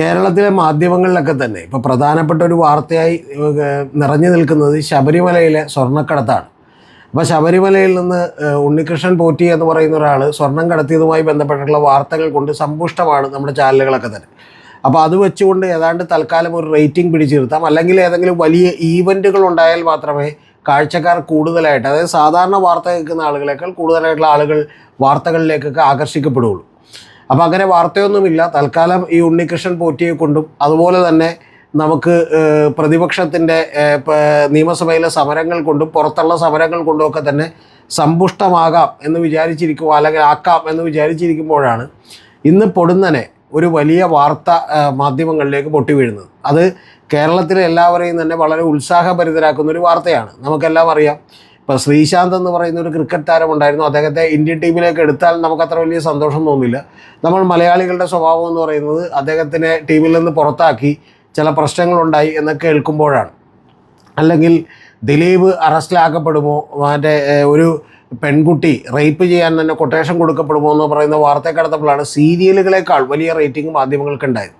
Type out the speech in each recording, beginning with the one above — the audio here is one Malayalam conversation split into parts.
കേരളത്തിലെ മാധ്യമങ്ങളിലൊക്കെ തന്നെ ഇപ്പോൾ പ്രധാനപ്പെട്ട ഒരു വാർത്തയായി നിറഞ്ഞു നിൽക്കുന്നത് ശബരിമലയിലെ സ്വർണക്കടത്താണ്. അപ്പോൾ ശബരിമലയിൽ നിന്ന് ഉണ്ണികൃഷ്ണൻ പോറ്റി എന്ന് പറയുന്ന ഒരാൾ സ്വർണം കടത്തിയതുമായി ബന്ധപ്പെട്ടിട്ടുള്ള വാർത്തകൾ കൊണ്ട് സമ്പുഷ്ടമാണ് നമ്മുടെ ചാനലുകളൊക്കെ തന്നെ. അപ്പോൾ അത് വെച്ചുകൊണ്ട് ഏതാണ്ട് തൽക്കാലം ഒരു റേറ്റിംഗ് പിടിച്ചു നിർത്താം അല്ലെങ്കിൽ ഏതെങ്കിലും വലിയ ഈവന്റുകൾ ഉണ്ടായാൽ മാത്രമേ കാഴ്ചക്കാർ കൂടുതലായിട്ട് അതായത് സാധാരണ വാർത്ത കേൾക്കുന്ന ആളുകളേക്കാൾ കൂടുതലായിട്ടുള്ള ആളുകൾ വാർത്തകളിലേക്കൊക്കെ ആകർഷിക്കപ്പെടുകയുള്ളൂ അപ്പോൾ അങ്ങനെ വാർത്തയൊന്നുമില്ല. തൽക്കാലം ഈ ഉണ്ണികൃഷ്ണൻ പോറ്റിയെ കൊണ്ടും അതുപോലെ തന്നെ നമുക്ക് പ്രതിപക്ഷത്തിന്റെ നിയമസഭയിലെ സമരങ്ങൾ കൊണ്ടും പുറത്തുള്ള സമരങ്ങൾ കൊണ്ടും ഒക്കെ തന്നെ സമ്പുഷ്ടമാകാം എന്ന് വിചാരിച്ചിരിക്കുമ്പോൾ അല്ലെങ്കിൽ ആക്കാം എന്ന് വിചാരിച്ചിരിക്കുമ്പോഴാണ് ഇന്ന് പൊടുന്നനെ ഒരു വലിയ വാർത്ത മാധ്യമങ്ങളിലേക്ക് പൊട്ടി വീഴുന്നത് അത് കേരളത്തിലെ എല്ലാവരെയും തന്നെ വളരെ ഉത്സാഹഭരിതരാക്കുന്ന ഒരു വാർത്തയാണ്. നമുക്കെല്ലാം അറിയാം. ഇപ്പോൾ ശ്രീശാന്ത് എന്ന് പറയുന്ന ഒരു ക്രിക്കറ്റ് താരമുണ്ടായിരുന്നു അദ്ദേഹത്തെ ഇന്ത്യൻ ടീമിലേക്ക് എടുത്താൽ നമുക്ക് അത്ര വലിയ സന്തോഷം തോന്നില്ല. നമ്മൾ മലയാളികളുടെ സ്വഭാവം എന്ന് പറയുന്നത് അദ്ദേഹത്തിനെ ടീമിൽ നിന്ന് പുറത്താക്കി ചില പ്രശ്നങ്ങളുണ്ടായി എന്നൊക്കെ കേൾക്കുമ്പോഴാണ്. അല്ലെങ്കിൽ ദിലീപ് അറസ്റ്റിലാക്കപ്പെടുമോ? മറ്റേ ഒരു പെൺകുട്ടി റേപ്പ് ചെയ്യാൻ തന്നെ കൊട്ടേഷൻ കൊടുക്കപ്പെടുമോ എന്ന് പറയുന്ന വാർത്ത കടത്തപ്പോഴാണ് സീരിയലുകളെക്കാൾ വലിയ റേറ്റിംഗ് മാധ്യമങ്ങൾക്ക് ഉണ്ടായത്.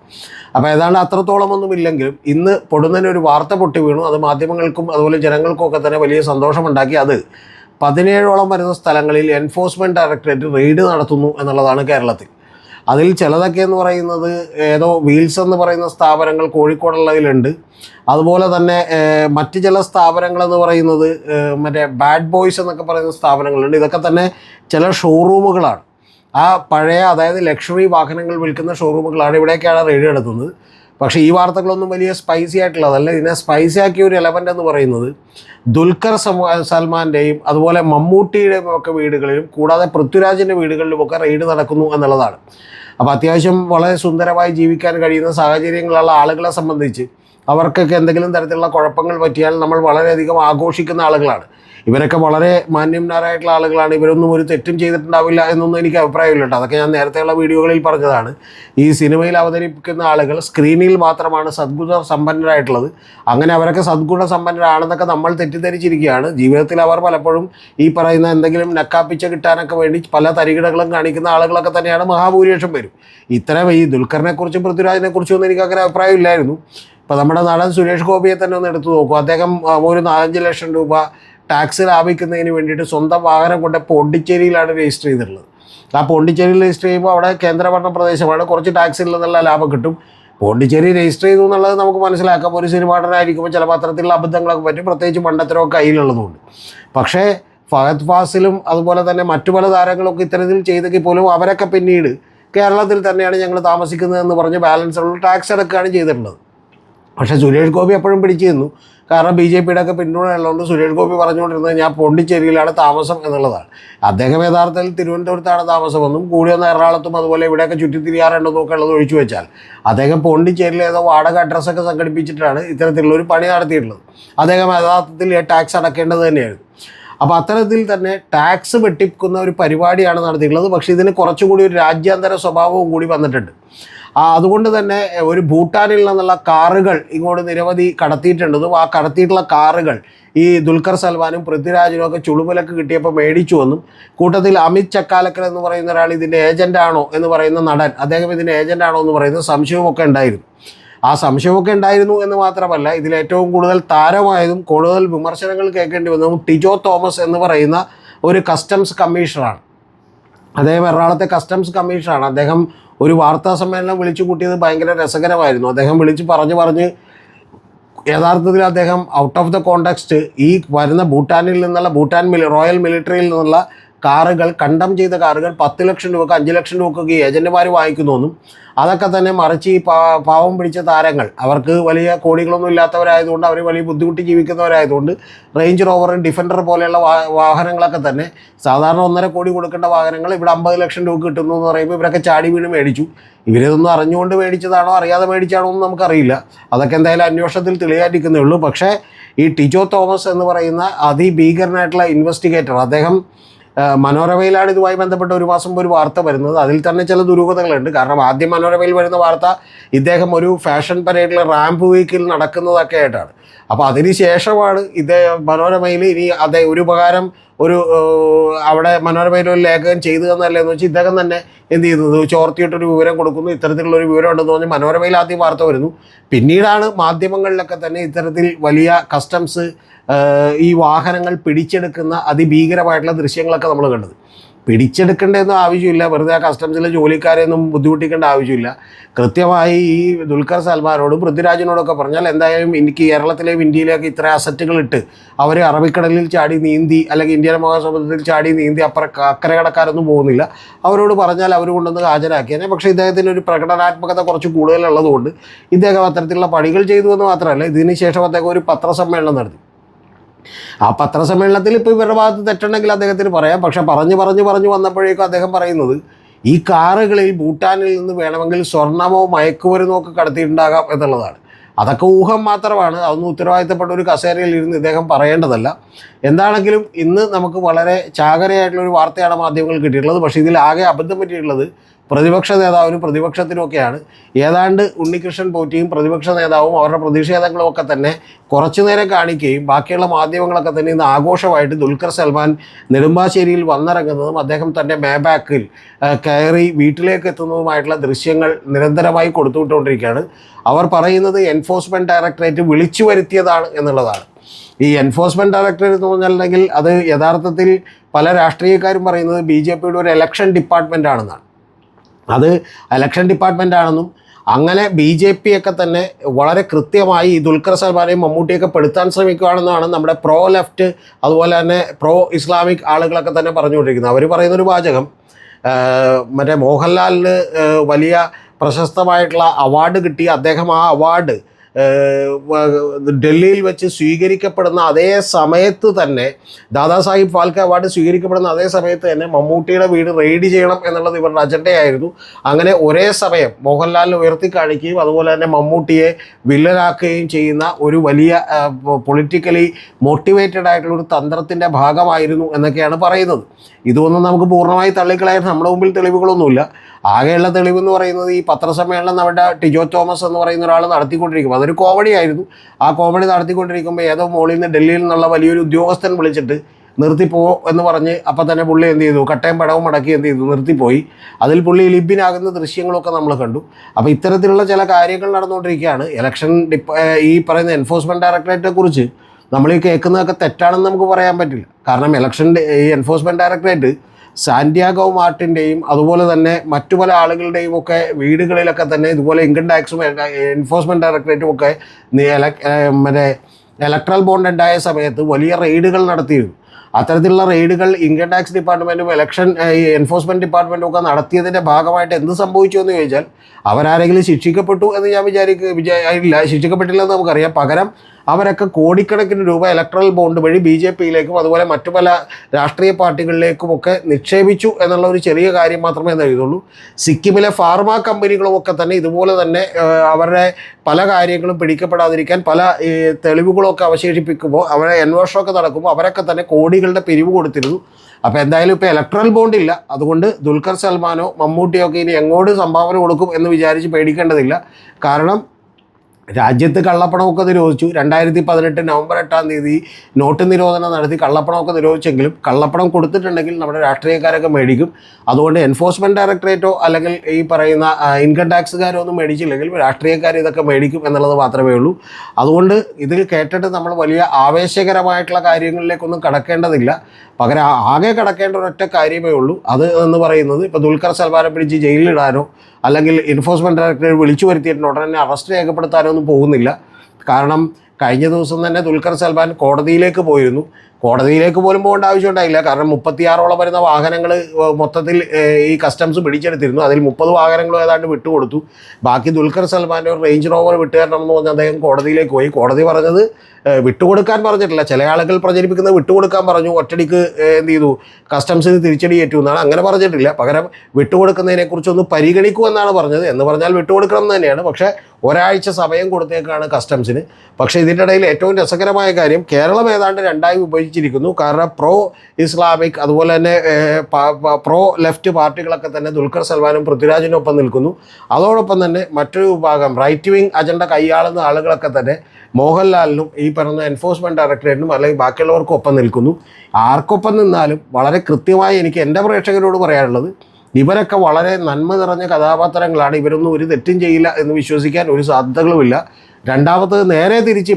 അപ്പോൾ ഏതാണ്ട് അത്രത്തോളം ഒന്നും ഇല്ലെങ്കിലും ഇന്ന് പൊടുന്നതിന് ഒരു വാർത്ത പൊട്ടി വീണു. അത് മാധ്യമങ്ങൾക്കും അതുപോലെ ജനങ്ങൾക്കും ഒക്കെ തന്നെ വലിയ സന്തോഷമുണ്ടാക്കി. അത് പതിനേഴോളം വരുന്ന സ്ഥലങ്ങളിൽ എൻഫോഴ്സ്മെന്റ് ഡയറക്ടറേറ്റ് റെയ്ഡ് നടത്തുന്നു എന്നുള്ളതാണ് കേരളത്തിൽ. അതിൽ ചിലതൊക്കെ എന്ന് പറയുന്നത് ഏതോ വീൽസ് എന്ന് പറയുന്ന സ്ഥാപനങ്ങൾ കോഴിക്കോടുള്ളതിലുണ്ട്. അതുപോലെ തന്നെ മറ്റ് ചില സ്ഥാപനങ്ങൾ എന്ന് പറയുന്നത് മറ്റേ ബാഡ് ബോയ്സ് എന്നൊക്കെ പറയുന്ന സ്ഥാപനങ്ങളുണ്ട്. ഇതൊക്കെ തന്നെ ചില ഷോറൂമുകളാണ്. ആ പഴയ അതായത് ലക്ഷറി വാഹനങ്ങൾ വിൽക്കുന്ന ഷോറൂമുകളാണ് ഇവിടേക്കാണ് റെയ്ഡ് നടത്തുന്നത്. പക്ഷേ ഈ വാർത്തകളൊന്നും വലിയ സ്പൈസി ആയിട്ടുള്ളതല്ല ഇതിനെ സ്പൈസി ആക്കിയ ഒരു എലവന്റ് എന്ന് പറയുന്നത് ദുൽഖർ സൽമാന്റെയും അതുപോലെ മമ്മൂട്ടിയുടെയും ഒക്കെ വീടുകളിലും കൂടാതെ പൃഥ്വിരാജിന്റെ വീടുകളിലുമൊക്കെ റെയ്ഡ് നടക്കുന്നു എന്നുള്ളതാണ്. അപ്പോൾ അത്യാവശ്യം വളരെ സുന്ദരമായി ജീവിക്കാൻ കഴിയുന്ന സാഹചര്യങ്ങളുള്ള ആളുകളെ സംബന്ധിച്ച് അവർക്കൊക്കെ എന്തെങ്കിലും തരത്തിലുള്ള കുഴപ്പങ്ങൾ പറ്റിയാൽ നമ്മൾ വളരെയധികം ആഘോഷിക്കുന്ന ആളുകളാണ്. ഇവരൊക്കെ വളരെ മാന്യന്മാരായിട്ടുള്ള ആളുകളാണ്. ഇവരൊന്നും ഒരു തെറ്റും ചെയ്തിട്ടുണ്ടാവില്ല എന്നൊന്നും എനിക്ക് അഭിപ്രായമില്ല കേട്ടോ. അതൊക്കെ ഞാൻ നേരത്തെയുള്ള വീഡിയോകളിൽ പറഞ്ഞതാണ്. ഈ സിനിമയിൽ അവതരിപ്പിക്കുന്ന ആളുകൾ സ്ക്രീനിൽ മാത്രമാണ് സദ്ഗുണ സമ്പന്നരായിട്ടുള്ളത്. അങ്ങനെ അവരൊക്കെ സദ്ഗുണ സമ്പന്നരാണെന്നൊക്കെ നമ്മൾ തെറ്റിദ്ധരിച്ചിരിക്കുകയാണ്. ജീവിതത്തിൽ അവർ പലപ്പോഴും ഈ പറയുന്ന എന്തെങ്കിലും നക്കാപ്പിച്ച കിട്ടാനൊക്കെ വേണ്ടി പല തരികിടകളും കാണിക്കുന്ന ആളുകളൊക്കെ തന്നെയാണ് മഹാഭൂരിപക്ഷം വരും ഇത്തരം ഈ ദുൽഖറിനെ കുറിച്ചും പൃഥ്വിരാജിനെ കുറിച്ചും ഒന്നും എനിക്ക് അങ്ങനെ അഭിപ്രായമില്ലായിരുന്നു. ഇപ്പോൾ നമ്മുടെ നടൻ സുരേഷ് ഗോപിയെ തന്നെ ഒന്ന് എടുത്തു നോക്കൂ. അദ്ദേഹം ഒരു നാലഞ്ച് ലക്ഷം രൂപ ടാക്സ് ലാഭിക്കുന്നതിന് വേണ്ടിയിട്ട് സ്വന്തം വാഹനം കൊണ്ട് പോണ്ടിച്ചേരിയിലാണ് രജിസ്റ്റർ ചെയ്തിട്ടുള്ളത്. ആ പോണ്ടിച്ചേരിയിൽ രജിസ്റ്റർ ചെയ്യുമ്പോൾ അവിടെ കേന്ദ്രഭരണ പ്രദേശമാണ്. കുറച്ച് ടാക്സ് ഇല്ലെന്നുള്ള ലാഭം കിട്ടും. പോണ്ടിച്ചേരി രജിസ്റ്റർ ചെയ്തു എന്നുള്ളത് നമുക്ക് മനസ്സിലാക്കാം. ഒരു സിനിമ നടനായിരിക്കുമ്പോൾ ചില പത്രത്തിലുള്ള അബദ്ധങ്ങളൊക്കെ പറ്റും പ്രത്യേകിച്ച് മണ്ടത്തരമൊക്കെ കയ്യിലുള്ളതുകൊണ്ട്. പക്ഷേ ഫഹദ് ഫാസിലും അതുപോലെ തന്നെ മറ്റു പല താരങ്ങളൊക്കെ ഇത്തരത്തിൽ ചെയ്തെങ്കിൽ പോലും അവരൊക്കെ പിന്നീട് കേരളത്തിൽ തന്നെയാണ് ഞങ്ങൾ താമസിക്കുന്നതെന്ന് പറഞ്ഞ് ബാലൻസ് ഉള്ള ടാക്സ് അടക്കുകയാണ് ചെയ്തിട്ടുള്ളത്. പക്ഷേ സുരേഷ് ഗോപി എപ്പോഴും പിടിച്ചു നിന്നു കാരണം ബി ജെ പിയുടെ ഒക്കെ പിന്തുണ ഉള്ളതുകൊണ്ട് സുരേഷ് ഗോപി പറഞ്ഞുകൊണ്ടിരുന്നത് ഞാൻ പോണ്ടിച്ചേരിയിലാണ് താമസം എന്നുള്ളതാണ്. അദ്ദേഹം യഥാർത്ഥത്തിൽ തിരുവനന്തപുരത്താണ് താമസമെന്നും കൂടി വന്ന എറണാകുളത്തും അതുപോലെ ഇവിടെയൊക്കെ ചുറ്റിത്തിരിയാറുണ്ടെന്നും ഒക്കെ ഉള്ളത് ഒഴിച്ചു വെച്ചാൽ അദ്ദേഹം പോണ്ടിച്ചേരിയിൽ ഏതോ വാടക അഡ്രസ്സൊക്കെ സംഘടിപ്പിച്ചിട്ടാണ് ഇത്തരത്തിലുള്ള ഒരു പണി നടത്തിയിട്ടുള്ളത്. അദ്ദേഹം യഥാർത്ഥത്തിൽ ടാക്സ് അടക്കേണ്ടത് തന്നെയായിരുന്നു. അപ്പോൾ അത്തരത്തിൽ തന്നെ ടാക്സ് വെട്ടിപ്പിക്കുന്ന ഒരു പരിപാടിയാണ് നടത്തിയിട്ടുള്ളത്. പക്ഷേ ഇതിന് കുറച്ചുകൂടി ഒരു രാജ്യാന്തര സ്വഭാവവും കൂടി വന്നിട്ടുണ്ട്. അതുകൊണ്ട് തന്നെ ഒരു ഭൂട്ടാനിൽ നിന്നുള്ള കാറുകൾ ഇങ്ങോട്ട് നിരവധി കടത്തിയിട്ടുണ്ട്. ആ കടത്തിയിട്ടുള്ള കാറുകൾ ഈ ദുൽഖർ സൽമാനും പൃഥ്വിരാജിനും ഒക്കെ ചുളുമുലക്ക് കിട്ടിയപ്പോൾ മേടിച്ചു വന്നും. കൂട്ടത്തിൽ അമിത് ചക്കാലക്കൽ എന്ന് പറയുന്ന ഒരാൾ ഇതിന്റെ ഏജന്റാണോ എന്ന് പറയുന്ന നടൻ അദ്ദേഹം ഇതിന്റെ ഏജന്റാണോ എന്ന് പറയുന്ന സംശയമൊക്കെ ഉണ്ടായിരുന്നു. ആ സംശയമൊക്കെ ഉണ്ടായിരുന്നു എന്ന് മാത്രമല്ല ഇതിൽ ഏറ്റവും കൂടുതൽ താരമായതും കൂടുതൽ വിമർശനങ്ങൾ കേൾക്കേണ്ടി വന്നതും ടിജോ തോമസ് എന്ന് പറയുന്ന ഒരു കസ്റ്റംസ് കമ്മീഷണറാണ് അദ്ദേഹം എറണാകുളത്തെ കസ്റ്റംസ് കമ്മീഷണറാണ് അദ്ദേഹം ഒരു വാർത്താ സമ്മേളനം വിളിച്ചു കൂട്ടിയത് ഭയങ്കര രസകരമായിരുന്നു. അദ്ദേഹം വിളിച്ച് പറഞ്ഞു പറഞ്ഞ് യഥാർത്ഥത്തിൽ അദ്ദേഹം ഔട്ട് ഓഫ് ദ കോണ്ടെക്സ്റ്റ് ഈ വരുന്ന ഭൂട്ടാനിൽ നിന്നുള്ള ഭൂട്ടാൻ മിലി റോയൽ മിലിറ്ററിയിൽ നിന്നുള്ള കാറുകൾ കണ്ടം ചെയ്ത കാറുകൾ പത്ത് ലക്ഷം രൂപക്ക് അഞ്ച് ലക്ഷം രൂപക്കൊക്കെ ഏജന്റുമാർ വാങ്ങിക്കുന്നുവെന്നും അതൊക്കെ തന്നെ മറിച്ച് ഈ പാവം പിടിച്ച താരങ്ങൾ അവർക്ക് വലിയ കോടികളൊന്നും ഇല്ലാത്തവരായതുകൊണ്ട് അവർ വലിയ ബുദ്ധിമുട്ടി ജീവിക്കുന്നവരായതുകൊണ്ട് റേഞ്ച് റോവർ ഡിഫൻഡർ പോലെയുള്ള വാഹനങ്ങളൊക്കെ തന്നെ സാധാരണ ഒന്നര കോടി കൊടുക്കേണ്ട വാഹനങ്ങൾ ഇവിടെ അമ്പത് ലക്ഷം രൂപ കിട്ടുന്നു എന്ന് പറയുമ്പോൾ ഇവരൊക്കെ ചാടി വീണ് മേടിച്ചു. ഇവരിതൊന്നും അറിഞ്ഞുകൊണ്ട് മേടിച്ചതാണോ അറിയാതെ മേടിച്ചാണോ എന്ന് നമുക്കറിയില്ല. അതൊക്കെ എന്തായാലും അന്വേഷണത്തിൽ തെളിയാതിരിക്കുന്നേ ഉള്ളൂ. പക്ഷേ ഈ ടിജോ തോമസ് എന്ന് പറയുന്ന അതിഭീകരനായിട്ടുള്ള ഇൻവെസ്റ്റിഗേറ്റർ അദ്ദേഹം മനോരമയിലാണ് ഇതുമായി ബന്ധപ്പെട്ട ഒരു മാസം ഒരു വാർത്ത വരുന്നത്. അതിൽ തന്നെ ചില ദുരൂഹതകളുണ്ട്. കാരണം ആദ്യം മനോരമയിൽ വരുന്ന വാർത്ത ഇദ്ദേഹം ഒരു ഫാഷൻ പരേഡിലെ റാമ്പ് വീക്കിൽ നടക്കുന്നതൊക്കെ ആയിട്ടാണ് അപ്പോൾ അതിന് ശേഷമാണ് ഇത് മനോരമയിൽ ഇനി അതെ ഒരു ഉപകാരം ഒരു അവിടെ മനോരമയിൽ ഒരു ലേഖകൻ ചെയ്തു തന്നല്ലേ എന്ന് വെച്ചാൽ ഇദ്ദേഹം തന്നെ എന്ത് ചെയ്യുന്നത് ചോർത്തിയിട്ടൊരു വിവരം കൊടുക്കുന്നു. ഇത്തരത്തിലുള്ള ഒരു വിവരം ഉണ്ടെന്ന് പറഞ്ഞ് മനോരമയിൽ ആദ്യം വാർത്ത വരുന്നു. പിന്നീടാണ് മാധ്യമങ്ങളിലൊക്കെ തന്നെ ഇത്തരത്തിൽ വലിയ കസ്റ്റംസ് ഈ വാഹനങ്ങൾ പിടിച്ചെടുക്കുന്ന അതിഭീകരമായിട്ടുള്ള ദൃശ്യങ്ങളൊക്കെ നമ്മൾ കണ്ടത്. പിടിച്ചെടുക്കേണ്ടതൊന്നും ആവശ്യമില്ല. വെറുതെ ആ കസ്റ്റംസിലെ ജോലിക്കാരെയൊന്നും ബുദ്ധിമുട്ടിക്കേണ്ട ആവശ്യമില്ല. കൃത്യമായി ഈ ദുൽഖർ സൽമാനോടും പൃഥ്വിരാജിനോടൊക്കെ പറഞ്ഞാൽ എന്തായാലും എനിക്ക് കേരളത്തിലെയും ഇന്ത്യയിലേക്ക് ഇത്ര അസറ്റുകൾ ഇട്ട് അവർ അറബിക്കടലിൽ ചാടി നീന്തി അല്ലെങ്കിൽ ഇന്ത്യൻ മഹാസമുദ്രത്തിൽ ചാടി നീന്തി അപ്പുറ അക്കരെ കടക്കാരൊന്നും പോകുന്നില്ല. അവരോട് പറഞ്ഞാൽ അവർ കൊണ്ടുവന്ന് ഹാജരാക്കിയതിനെ പക്ഷേ ഇദ്ദേഹത്തിന് ഒരു പ്രകടനാത്മകത കുറച്ച് കൂടുതലുള്ളതുകൊണ്ട് ഇദ്ദേഹം അത്തരത്തിലുള്ള പണികൾ ചെയ്തു എന്ന് മാത്രമല്ല ഇതിന് ശേഷം അദ്ദേഹം ഒരു പത്രസമ്മേളനം നടത്തി. ആ പത്രസമ്മേളനത്തിൽ ഇപ്പോൾ ഇവരുടെ ഭാഗത്ത് തെറ്റുണ്ടെങ്കിൽ അദ്ദേഹത്തിന് പറയാം. പക്ഷെ പറഞ്ഞു പറഞ്ഞു പറഞ്ഞു വന്നപ്പോഴേക്കും അദ്ദേഹം പറയുന്നത് ഈ കാറുകളിൽ ഭൂട്ടാനിൽ നിന്ന് വേണമെങ്കിൽ സ്വർണമോ മയക്കുമരുന്നോ ഒക്കെ കടത്തിയിട്ടുണ്ടാകാം എന്നുള്ളതാണ്. അതൊക്കെ ഊഹം മാത്രമാണ്. അതൊന്നും ഉത്തരവാദിത്തപ്പെട്ട ഒരു കസേരയിൽ ഇരുന്ന് ഇദ്ദേഹം പറയേണ്ടതല്ല. എന്താണെങ്കിലും ഇന്ന് നമുക്ക് വളരെ ചാകരയായിട്ടുള്ള ഒരു വാർത്തയാണ് മാധ്യമങ്ങൾ കിട്ടിയിട്ടുള്ളത്. പക്ഷേ ഇതിൽ ആകെ അബദ്ധം പറ്റിയിട്ടുള്ളത് പ്രതിപക്ഷ നേതാവിനും പ്രതിപക്ഷത്തിനും ഒക്കെയാണ് ഏതാണ്ട് ഉണ്ണികൃഷ്ണൻ പോറ്റിയും പ്രതിപക്ഷ നേതാവും അവരുടെ പ്രതിഷേധങ്ങളും ഒക്കെ തന്നെ കുറച്ചു നേരം കാണിക്കുകയും ബാക്കിയുള്ള മാധ്യമങ്ങളൊക്കെ തന്നെ ഇന്ന് ആഘോഷമായിട്ട് ദുൽഖർ സൽമാൻ നെടുമ്പാശ്ശേരിയിൽ വന്നിറങ്ങുന്നതും അദ്ദേഹം തന്റെ മേബാക്കിൽ കയറി വീട്ടിലേക്ക് എത്തുന്നതുമായിട്ടുള്ള ദൃശ്യങ്ങൾ നിരന്തരമായി കൊടുത്തുവിട്ടുകൊണ്ടിരിക്കുകയാണ്. അവർ പറയുന്നത് എൻഫോഴ്സ്മെന്റ് ഡയറക്ടറേറ്റ് വിളിച്ചു വരുത്തിയതാണ് എന്നുള്ളതാണ്. ഈ എൻഫോഴ്സ്മെന്റ് ഡയറക്ടറേറ്റ് എന്ന് പറഞ്ഞിട്ടുണ്ടെങ്കിൽ അത് യഥാർത്ഥത്തിൽ പല രാഷ്ട്രീയക്കാരും പറയുന്നത് ബി ജെ പിയുടെ ഒരു ഇലക്ഷൻ ഡിപ്പാർട്ട്മെന്റ് ആണെന്നാണ്. അത് ഇലക്ഷൻ ഡിപ്പാർട്ട്മെന്റ് ആണെന്നും അങ്ങനെ ബി ജെ പി ഒക്കെ തന്നെ വളരെ കൃത്യമായി ദുൽഖർ സൽമാനെയും മമ്മൂട്ടിയൊക്കെ പെടുത്താൻ ശ്രമിക്കുകയാണെന്നാണ് നമ്മുടെ പ്രോ ലെഫ്റ്റ് അതുപോലെ തന്നെ പ്രോ ഇസ്ലാമിക് ആളുകളൊക്കെ തന്നെ പറഞ്ഞുകൊണ്ടിരിക്കുന്നത്. അവർ പറയുന്നൊരു വാചകം മറ്റേ മോഹൻലാലിന് വലിയ പ്രശസ്തമായിട്ടുള്ള അവാർഡ് കിട്ടി അദ്ദേഹം ആ അവാർഡ് ഡൽഹിയിൽ വെച്ച് സ്വീകരിക്കപ്പെടുന്ന അതേ സമയത്ത് തന്നെ ദാദാസാഹിബ് ഫാൽക്കെ അവാർഡ് സ്വീകരിക്കപ്പെടുന്ന അതേ സമയത്ത് തന്നെ മമ്മൂട്ടിയുടെ വീട് റെയ്ഡ് ചെയ്യണം എന്നുള്ളത് ഇവരുടെ അജണ്ടയായിരുന്നു. അങ്ങനെ ഒരേ സമയം മോഹൻലാലിനെ ഉയർത്തി കാണിക്കുകയും അതുപോലെ തന്നെ മമ്മൂട്ടിയെ വില്ലനാക്കുകയും ചെയ്യുന്ന ഒരു വലിയ പൊളിറ്റിക്കലി മോട്ടിവേറ്റഡ് ആയിട്ടുള്ള ഒരു തന്ത്രത്തിന്റെ ഭാഗമായിരുന്നു എന്നൊക്കെയാണ് പറയുന്നത്. ഇതൊന്നും നമുക്ക് പൂർണമായി തള്ളിക്കളയാൻ നമ്മുടെ മുമ്പിൽ തെളിവുകളൊന്നുമില്ല. ആകെയുള്ള തെളിവെന്ന് പറയുന്നത് ഈ പത്രസമ്മേളനം നമ്മുടെ ടിജോ തോമസ് എന്ന് പറയുന്ന ഒരാൾ നടത്തിക്കൊണ്ടിരിക്കും. അതൊരു കോമഡി ആയിരുന്നു. ആ കോമഡി നടത്തിക്കൊണ്ടിരിക്കുമ്പോൾ ഏതോ മോളിൽ നിന്ന് ഡൽഹിയിൽ നിന്നുള്ള വലിയൊരു ഉദ്യോഗസ്ഥൻ വിളിച്ചിട്ട് നിർത്തിപ്പോ എന്ന് പറഞ്ഞ് അപ്പം തന്നെ പുള്ളി എന്ത് ചെയ്തു? കട്ടയും പടവും മടക്കി എന്ത് ചെയ്തു? നിർത്തിപ്പോയി. അതിൽ പുള്ളി ലിബിനാകുന്ന ദൃശ്യങ്ങളൊക്കെ നമ്മൾ കണ്ടു. അപ്പോൾ ഇത്തരത്തിലുള്ള ചില കാര്യങ്ങൾ നടന്നുകൊണ്ടിരിക്കുകയാണ്. ഇലക്ഷൻ ഡിപ്പ ഈ പറയുന്ന എൻഫോഴ്സ്മെന്റ് ഡയറക്ടറേറ്റിനെ കുറിച്ച് നമ്മൾ ഈ കേൾക്കുന്നതൊക്കെ തെറ്റാണെന്ന് നമുക്ക് പറയാൻ പറ്റില്ല. കാരണം ഇലക്ഷൻ ഈ എൻഫോഴ്സ്മെന്റ് ഡയറക്ടറേറ്റ് സാന്റിയാഗോ മാർട്ടിന്റെയും അതുപോലെ തന്നെ മറ്റു പല ആളുകളുടെയും ഒക്കെ വീടുകളിലൊക്കെ തന്നെ ഇതുപോലെ ഇൻകം ടാക്സും എൻഫോഴ്സ്മെന്റ് ഡയറക്ടറേറ്റും ഒക്കെ മറ്റേ ഇലക്ട്രൽ ബോണ്ട് ഉണ്ടായ സമയത്ത് വലിയ റെയ്ഡുകൾ നടത്തിയിരുന്നു. അത്തരത്തിലുള്ള റെയ്ഡുകൾ ഇൻകം ടാക്സ് ഡിപ്പാർട്ട്മെന്റും ഇലക്ഷൻ എൻഫോഴ്സ്മെന്റ് ഡിപ്പാർട്ട്മെന്റും ഒക്കെ നടത്തിയതിന്റെ ഭാഗമായിട്ട് എന്ത് സംഭവിച്ചു എന്ന് ചോദിച്ചാൽ അവരാരെങ്കിലും ശിക്ഷിക്കപ്പെട്ടു എന്ന് ഞാൻ വിചാരിക്കുക വിചാരില്ല ശിക്ഷിക്കപ്പെട്ടില്ലെന്ന് നമുക്കറിയാം. പകരം അവരൊക്കെ കോടിക്കണക്കിന് രൂപ ഇലക്ട്രൽ ബോണ്ട് വഴി ബി ജെ പിയിലേക്കും അതുപോലെ മറ്റു പല രാഷ്ട്രീയ പാർട്ടികളിലേക്കുമൊക്കെ നിക്ഷേപിച്ചു എന്നുള്ള ഒരു ചെറിയ കാര്യം മാത്രമേ എഴുതുള്ളൂ. സിക്കിമിലെ ഫാർമ കമ്പനികളുമൊക്കെ തന്നെ ഇതുപോലെ തന്നെ അവരുടെ പല കാര്യങ്ങളും പിടിക്കപ്പെടാതിരിക്കാൻ പല തെളിവുകളൊക്കെ അവശേഷിപ്പിക്കുമ്പോൾ അവരെ അന്വേഷണമൊക്കെ നടക്കുമ്പോൾ അവരൊക്കെ തന്നെ കോടികളുടെ പിരിവ് കൊടുത്തിരുന്നു. അപ്പോൾ എന്തായാലും ഇപ്പോൾ ഇലക്ട്രൽ ബോണ്ട് ഇല്ല. അതുകൊണ്ട് ദുൽഖർ സൽമാനോ മമ്മൂട്ടിയോ ഒക്കെ ഇനി എങ്ങോട്ട് സംഭാവന കൊടുക്കും എന്ന് വിചാരിച്ച് പേടിക്കേണ്ടതില്ല. കാരണം രാജ്യത്ത് കള്ളപ്പണമൊക്കെ നിരോധിച്ചു. രണ്ടായിരത്തി പതിനെട്ട് നവംബർ എട്ടാം തീയതി നോട്ട് നിരോധനം നടത്തി കള്ളപ്പണമൊക്കെ നിരോധിച്ചെങ്കിലും കള്ളപ്പണം കൊടുത്തിട്ടുണ്ടെങ്കിൽ നമ്മുടെ രാഷ്ട്രീയക്കാരൊക്കെ മേടിക്കും. അതുകൊണ്ട് എൻഫോഴ്സ്മെന്റ് ഡയറക്ടറേറ്റോ അല്ലെങ്കിൽ ഈ പറയുന്ന ഇൻകം ടാക്സുകാരോ ഒന്നും മേടിച്ചില്ലെങ്കിൽ രാഷ്ട്രീയക്കാർ ഇതൊക്കെ മേടിക്കും എന്നുള്ളത് മാത്രമേ ഉള്ളൂ. അതുകൊണ്ട് ഇതിൽ കേട്ടിട്ട് നമ്മൾ വലിയ ആവേശകരമായിട്ടുള്ള കാര്യങ്ങളിലേക്കൊന്നും കടക്കേണ്ടതില്ല. പകരം ആകെ കിടക്കേണ്ട ഒരൊറ്റ കാര്യമേ ഉള്ളൂ. അത് എന്ന് പറയുന്നത് ഇപ്പോൾ ദുൽഖർ സൽമാനെ പിടിച്ച് ജയിലിലിടാനോ അല്ലെങ്കിൽ എൻഫോഴ്സ്മെന്റ് ഡയറക്ടറേറ്റ് വിളിച്ചു വരുത്തിയിട്ടുണ്ട്. ഉടനെ അറസ്റ്റ് രേഖപ്പെടുത്താനോ ഒന്നും പോകുന്നില്ല. കാരണം കഴിഞ്ഞ ദിവസം തന്നെ ദുൽഖർ സൽമാൻ കോടതിയിലേക്ക് പോയിരുന്നു. കോടതിയിലേക്ക് പോലും പോകേണ്ട ആവശ്യമുണ്ടായില്ല. കാരണം മുപ്പത്തിയാറോളം വരുന്ന വാഹനങ്ങൾ മൊത്തത്തിൽ ഈ കസ്റ്റംസ് പിടിച്ചെടുത്തിരുന്നു. അതിൽ മുപ്പത് വാഹനങ്ങളും ഏതാണ്ട് വിട്ടുകൊടുത്തു. ബാക്കി ദുൽഖർ സൽമാന്റെ ഒരു റേഞ്ച് റോവർ വിട്ടുതരണമെന്ന് പറഞ്ഞ് അദ്ദേഹം കോടതിയിലേക്ക് പോയി. കോടതി പറഞ്ഞത് വിട്ടുകൊടുക്കാൻ പറഞ്ഞിട്ടില്ല. ചില ആളുകൾ പ്രചരിപ്പിക്കുന്നത് വിട്ടുകൊടുക്കാൻ പറഞ്ഞു. ഒറ്റടിക്ക് എന്ത് ചെയ്തു? കസ്റ്റംസിന് തിരിച്ചടി ഏറ്റു എന്നാണ് അങ്ങനെ പറഞ്ഞിട്ടില്ല. പകരം വിട്ടുകൊടുക്കുന്നതിനെക്കുറിച്ചൊന്ന് പരിഗണിക്കൂ എന്നാണ് പറഞ്ഞത്. എന്ന് പറഞ്ഞാൽ വിട്ടുകൊടുക്കണം എന്ന് തന്നെയാണ്. പക്ഷേ ഒരാഴ്ച സമയം കൊടുത്തേക്കാണ് കസ്റ്റംസിന്. പക്ഷേ ഇതിന്റെ ഇടയിൽ ഏറ്റവും രസകരമായ കാര്യം കേരളം ഏതാണ്ട് രണ്ടായി വിഭജിച്ചിരിക്കുന്നു കാരണം പ്രോ ഇസ്ലാമിക് അതുപോലെ തന്നെ പ്രോ ലെഫ്റ്റ് പാർട്ടികളൊക്കെ തന്നെ ദുൽഖർ സൽമാനും പൃഥ്വിരാജിനൊപ്പം നിൽക്കുന്നു. അതോടൊപ്പം തന്നെ മറ്റൊരു വിഭാഗം റൈറ്റ് വിങ് അജണ്ട കൈയാളുന്ന ആളുകളൊക്കെ തന്നെ മോഹൻലാലിനും ഈ പറയുന്ന എൻഫോഴ്സ്മെന്റ് ഡയറക്ടറേറ്റിനും അല്ലെങ്കിൽ ബാക്കിയുള്ളവർക്കും ഒപ്പം നിൽക്കുന്നു. ആർക്കൊപ്പം നിന്നാലും വളരെ കൃത്യമായി എനിക്ക് എന്റെ പ്രേക്ഷകരോട് പറയാനുള്ളത് ഇവരൊക്കെ വളരെ നന്മ നിറഞ്ഞ കഥാപാത്രങ്ങളാണ്. ഇവരൊന്നും ഒരു തെറ്റും ചെയ്യില്ല എന്ന് വിശ്വസിക്കാൻ ഒരു സാധ്യതകളുമില്ല. രണ്ടാമത്തത് നേരെ തിരിച്ച്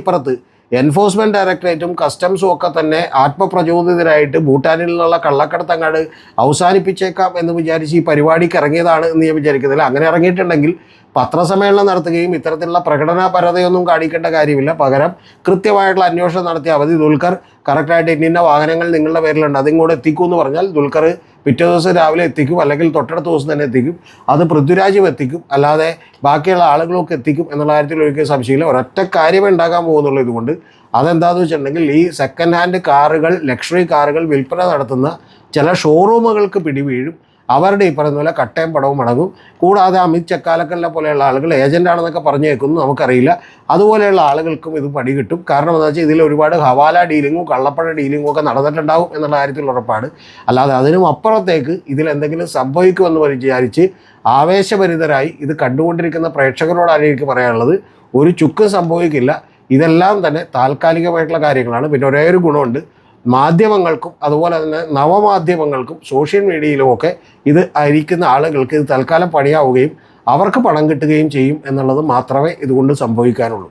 എൻഫോഴ്സ്മെന്റ് ഡയറക്ടറേറ്റും കസ്റ്റംസും ഒക്കെ തന്നെ ആത്മപ്രചോദിതരായിട്ട് ഭൂട്ടാനിൽ നിന്നുള്ള കള്ളക്കടത്തങ്ങാട് അവസാനിപ്പിച്ചേക്കാം എന്ന് വിചാരിച്ച് ഈ പരിപാടിക്ക് ഇറങ്ങിയതാണ് എന്ന് ഞാൻ വിചാരിക്കുന്നില്ല. അങ്ങനെ ഇറങ്ങിയിട്ടുണ്ടെങ്കിൽ പത്രസമ്മേളനം നടത്തുകയും ഇത്തരത്തിലുള്ള പ്രകടനപരതയൊന്നും കാണിക്കേണ്ട കാര്യമില്ല. പകരം കൃത്യമായിട്ടുള്ള അന്വേഷണം നടത്തിയ അവധി ദുൽഖർ കറക്റ്റായിട്ട് ഇന്ന വാഹനങ്ങൾ നിങ്ങളുടെ പേരിലുണ്ട്. അതിങ്ങോട്ട് എത്തിക്കൂ എന്ന് പറഞ്ഞാൽ ദുൽഖർ പിറ്റേ ദിവസം രാവിലെ എത്തിക്കും അല്ലെങ്കിൽ തൊട്ടടുത്ത ദിവസം തന്നെ എത്തിക്കും. അത് പൃഥ്വിരാജും എത്തിക്കും. അല്ലാതെ ബാക്കിയുള്ള ആളുകളൊക്കെ എത്തിക്കും എന്നുള്ള കാര്യത്തിൽ ഒരിക്കലും സംശയമില്ല. ഒരൊറ്റ കാര്യമേ ഉണ്ടാകാൻ പോകുന്നുള്ളൂ ഇതുകൊണ്ട്. അതെന്താണെന്ന് വെച്ചിട്ടുണ്ടെങ്കിൽ ഈ സെക്കൻഡ് ഹാൻഡ് കാറുകൾ ലക്ഷറി കാറുകൾ വിൽപ്പന നടത്തുന്ന ചില ഷോറൂമുകൾക്ക് പിടിവീഴും. അവരുടെ ഈ പറയുന്ന പോലെ കട്ടയും പടവും അടങ്ങും. കൂടാതെ അമിത് ചക്കാലക്കലിനെ പോലെയുള്ള ആളുകൾ പറഞ്ഞു കേൾക്കുന്നു നമുക്കറിയില്ല. അതുപോലെയുള്ള ആളുകൾക്കും ഇത് പടി കിട്ടും. കാരണം എന്താ വെച്ചാൽ ഇതിൽ ഒരുപാട് ഹവാല ഡീലിങ്ങും കള്ളപ്പഴ ഡീലിങ്ങും ഒക്കെ നടന്നിട്ടുണ്ടാവും എന്നുള്ള കാര്യത്തിൽ ഉറപ്പാണ്. അല്ലാതെ അതിനും അപ്പുറത്തേക്ക് ഇതിൽ എന്തെങ്കിലും സംഭവിക്കുമെന്ന് വിചാരിച്ച് ആവേശഭരിതരായി ഇത് കണ്ടുകൊണ്ടിരിക്കുന്ന പ്രേക്ഷകരോടാണ് എനിക്ക് പറയാനുള്ളത്. ഒരു ചുക്ക് സംഭവിക്കില്ല. ഇതെല്ലാം തന്നെ താൽക്കാലികമായിട്ടുള്ള കാര്യങ്ങളാണ്. പിന്നെ ഒരേ ഒരു ഗുണമുണ്ട്. മാധ്യമങ്ങൾക്കും അതുപോലെ തന്നെ നവമാധ്യമങ്ങൾക്കും സോഷ്യൽ മീഡിയയിലുമൊക്കെ ഇത് അരിക്കുന്ന ആളുകൾക്ക് ഇത് തൽക്കാലം പണിയാവുകയും അവർക്ക് പണം കിട്ടുകയും ചെയ്യും എന്നുള്ളത് മാത്രമേ ഇതുകൊണ്ട് സംഭവിക്കാനുള്ളൂ.